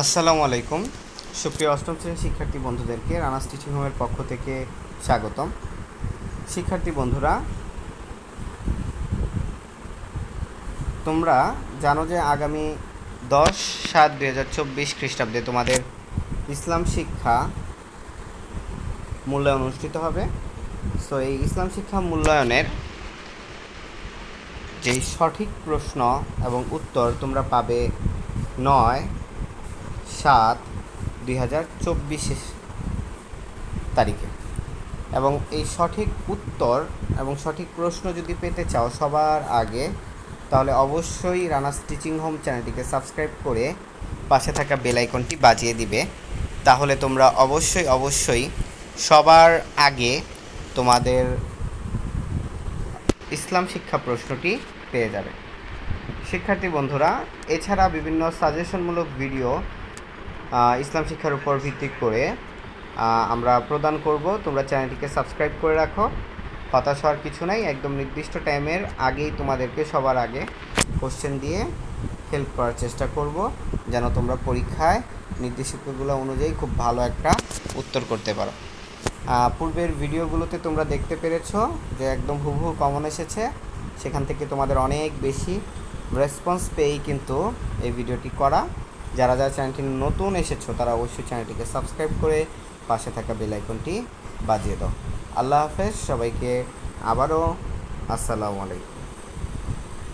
আসসালামু আলাইকুম। সুপ্রিয় অষ্টম শ্রেণির শিক্ষার্থী বন্ধুদেরকে রানা স্টিচিং হোমের পক্ষ থেকে স্বাগতম। শিক্ষার্থী বন্ধুরা, তোমরা জানো যে আগামী দশ সাত দুই হাজার চব্বিশ খ্রিস্টাব্দে তোমাদের ইসলাম শিক্ষা মূল্যায়ন অনুষ্ঠিত হবে। সো এই ইসলাম শিক্ষা মূল্যায়নের যেই সঠিক প্রশ্ন এবং উত্তর তোমরা পাবে নয় সাত দুই হাজার চব্বিশে তারিখে। এবং এই সঠিক উত্তর এবং সঠিক প্রশ্ন যদি পেতে চাও সবার আগে, তাহলে অবশ্যই রানাস স্টিচিং হোম চ্যানেলটিকে সাবস্ক্রাইব করে পাশে থাকা বেল আইকনটি বাজিয়ে দিবে। তাহলে তোমরা অবশ্যই অবশ্যই সবার আগে তোমাদের ইসলাম শিক্ষা প্রশ্নটি পেয়ে যাবে। শিক্ষার্থী বন্ধুরা, এছাড়া বিভিন্ন সাজেশনমূলক ভিডিও ইসলাম শিক্ষার উপর ভিত্তি করে আমরা প্রদান করব। তোমরা চ্যানেলটিকে সাবস্ক্রাইব করে রাখো। হতাশ হওয়ার কিছু নাই, একদম নির্দিষ্ট টাইমের আগেই তোমাদেরকে সবার আগে কোশ্চেন দিয়ে হেল্প করার চেষ্টা করব, যেন তোমরা পরীক্ষায় নির্দেশিকাগুলো অনুযায়ী খুব ভালো একটা উত্তর করতে পারো। পূর্বের ভিডিওগুলোতে তোমরা দেখতে পেরেছ যে একদম হুবহু কমন এসেছে। সেখান থেকে তোমাদের অনেক বেশি রেসপন্স পেয়েই কিন্তু এই ভিডিওটি করা। যারা যারা চ্যানেলটি নতুন এসেছ, তারা অবশ্যই চ্যানেলটিকে সাবস্ক্রাইব করে পাশে থাকা বেল আইকনটি বাজিয়ে দাও। আল্লাহ হাফেজ, সবাইকে আবারও আসসালামু আলাইকুম।